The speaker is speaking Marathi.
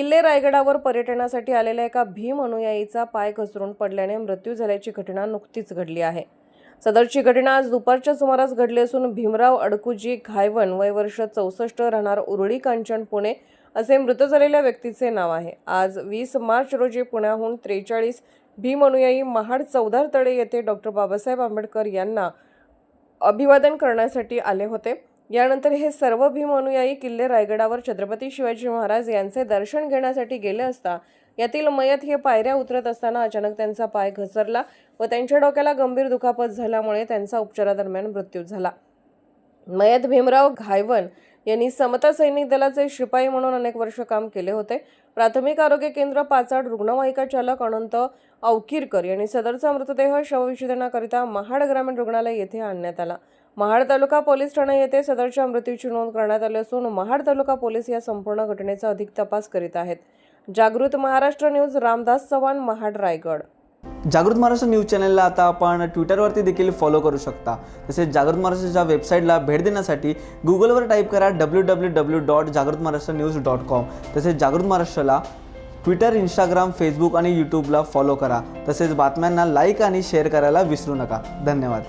किल्ले रायगडावर पर्यटनासाठी आलेल्या एका भीम अनुयायीचा पाय घसरून पडल्याने मृत्यू झाल्याची घटना नुकतीच घडली आहे. सदरची घटना आज दुपारच्या सुमारास घडली असून भीमराव अडकुजी घायवन वय वर्ष चौसष्ट राहणार उरळी कांचन पुणे असे मृत झालेल्या व्यक्तीचे नाव आहे. आज वीस मार्च रोजी पुण्याहून त्रेचाळीस भीम अनुयायी महाड चौदार तळे येथे डॉक्टर बाबासाहेब आंबेडकर यांना अभिवादन करण्यासाठी आले होते. यानंतर हे सर्व भीम अनुयायी किल्ले रायगडावर छत्रपती शिवाजी महाराज यांचे दर्शन घेण्यासाठी गेले असता यातील मयत हे पायऱ्या उतरत असताना अचानक त्यांचा पाय घसरला व त्यांच्या डोक्याला गंभीर दुखापत झाल्यामुळे त्यांचा उपचारादरम्यान मृत्यू झाला. मयत भीमराव घायवन यांनी समता सैनिक दलाचे शिपाई म्हणून अनेक वर्ष काम केले होते. प्राथमिक आरोग्य केंद्र पाचाड रुग्णवाहिका चालक अनंत अवकिरकर यांनी सदरचा मृतदेह शवविच्छेदनाकरिता महाड ग्रामीण रुग्णालय येथे आणण्यात आला. महाड तालुका पोलीस ठाणे येथे सदरच्या मृत्यूची नोंद करण्यात आली असून महाड तालुका पोलीस या संपूर्ण घटनेचा अधिक तपास करीत आहेत. जागृत महाराष्ट्र न्यूज रामदास चव्हाण महाड रायगड. जागृत महाराष्ट्र न्यूज चॅनलला आता आपण ट्विटरवरती देखील फॉलो करू शकता. तसेच जागृत महाराष्ट्राच्या वेबसाईटला भेट देण्यासाठी गुगलवर टाईप करा डब्ल्यू डब्ल्यू डब्ल्यू डॉट जागृत महाराष्ट्र न्यूज डॉट कॉम तसेच जागृत महाराष्ट्राला ट्विटर इंस्टाग्राम फेसबुक आणि यूट्यूबला फॉलो करा. तसेच बातम्यांना लाईक आणि शेअर करायला विसरू नका. धन्यवाद.